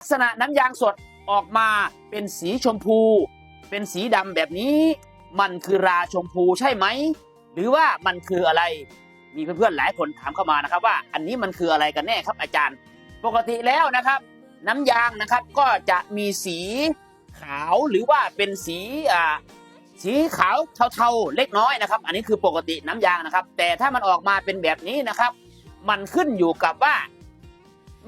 ลักษณะน้ำยางสดออกมาเป็นสีชมพู เป็นสีดำแบบนี้ มันคือราชมพูใช่ไหม หรือว่ามันคืออะไร มีเพื่อนๆหลายคนถามเข้ามานะครับ ว่าอันนี้มันคืออะไรกันแน่ครับอาจารย์ ปกติแล้วนะครับ น้ำยางนะครับก็จะมีสีขาวหรือว่าเป็นสีอ่าสีขาวเทาๆเล็กน้อยนะครับ อันนี้คือปกติน้ำยางนะครับ แต่ถ้ามันออกมาเป็นแบบนี้นะครับ มันขึ้นอยู่กับว่า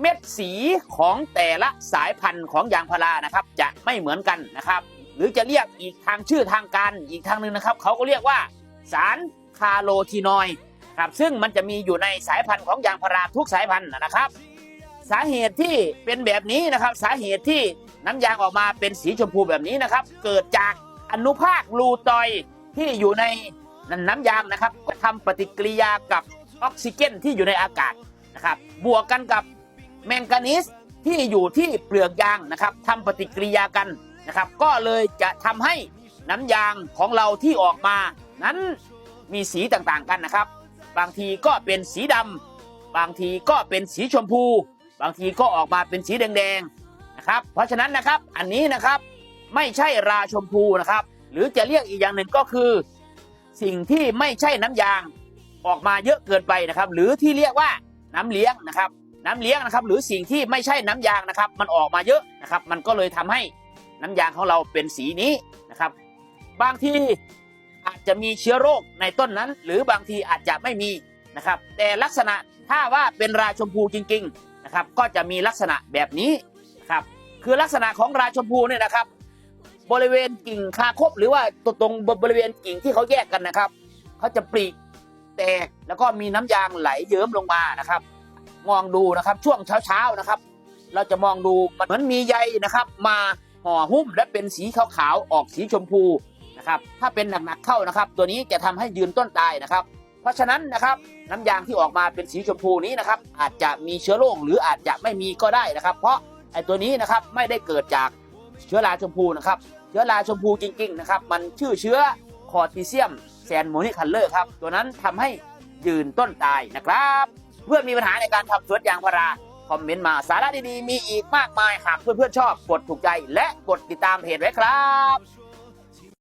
เม็ดสีของแต่ละสายพันธุ์ของยางพารานะครับ จะไม่เหมือนกันนะครับ หรือจะเรียกอีกทางชื่อทางการอีกทางหนึ่งนะครับ เขาก็เรียกว่าสารคาโลทีนอยด์ครับซึ่งมันจะมีอยู่ในสายพันธุ์ของยางพาราทุกสายพันธุ์นะครับ สาเหตุที่เป็นแบบนี้นะครับ สาเหตุที่น้ำยางออกมาเป็นสีชมพูแบบนี้นะครับ เกิดจากอนุภาคลูตอยที่อยู่ในน้ำยางนะครับทำปฏิกิริยากับออกซิเจนที่อยู่ในอากาศนะครับ บวกกันกับ แมงกานีสที่อยู่ที่เปลือกยางนะครับทำปฏิกิริยากันนะครับ ก็เลยจะทำให้น้ำยางของเราที่ออกมา นั้นมีสีต่างๆกันนะครับ บางทีก็เป็นสีดำบางทีก็เป็นสีชมพู บางทีก็ออกมาเป็นสีแดงๆนะครับ เพราะฉะนั้นนะครับอันนี้นะครับไม่ใช่ราชมพูนะครับ หรือจะเรียกอีกอย่างหนึ่งก็คือ สิ่งที่ไม่ใช่น้ำยางออกมาเยอะเกินไปนะครับ หรือที่เรียกว่าน้ำเลี้ยงนะครับ น้ำเลี้ยงนะครับหรือสิ่งที่ไม่ใช่น้ำยางนะครับ มันออกมาเยอะนะครับ มันก็เลยทำให้น้ำยางของเราเป็นสีนี้นะครับ บางทีอาจจะมีเชื้อโรคในต้นนั้น หรือบางทีอาจจะไม่มีนะครับ แต่ลักษณะถ้าว่าเป็นราชมพูจริงๆนะครับ ก็จะมีลักษณะแบบนี้นะครับ คือลักษณะของราชมพูเนี่ยนะครับ บริเวณกิ่งคาคบหรือว่าตรงตรงบริเวณกิ่งที่เขาแยกกันนะครับเขาจะปลีแตกแล้วก็มีน้ำยางไหลเยิ้มลงมานะครับ มองดูนะครับ ช่วงเช้าๆนะครับ เราจะมองดูมันเหมือนมีใยนะครับ มาห่อหุ้มและเป็นสีขาวๆออกสีชมพูนะครับ ถ้าเป็นหนักๆเข้านะครับ ตัวนี้จะทำให้ยืนต้นตายนะครับ เพราะฉะนั้นนะครับน้ำยางที่ออกมาเป็นสีชมพูนี้นะครับ อาจจะมีเชื้อโรคหรืออาจจะไม่มีก็ได้นะครับ เพราะไอ้ตัวนี้นะครับไม่ได้เกิดจากเชื้อราชมพูนะครับ เชื้อราชมพูจริง ๆนะครับ มันชื่อเชื้อคอร์ติเซียมแซนโมนิคัลเลอร์ครับ ตัวนั้นทำให้ยืนต้นตายนะครับ เพื่อนมีปัญหาในการทำสวนยางพาราคอมเมนต์มาสาระดีๆ มีอีกมากมายหากเพื่อนๆชอบกดถูกใจและกดติดตามเพจไว้ครับ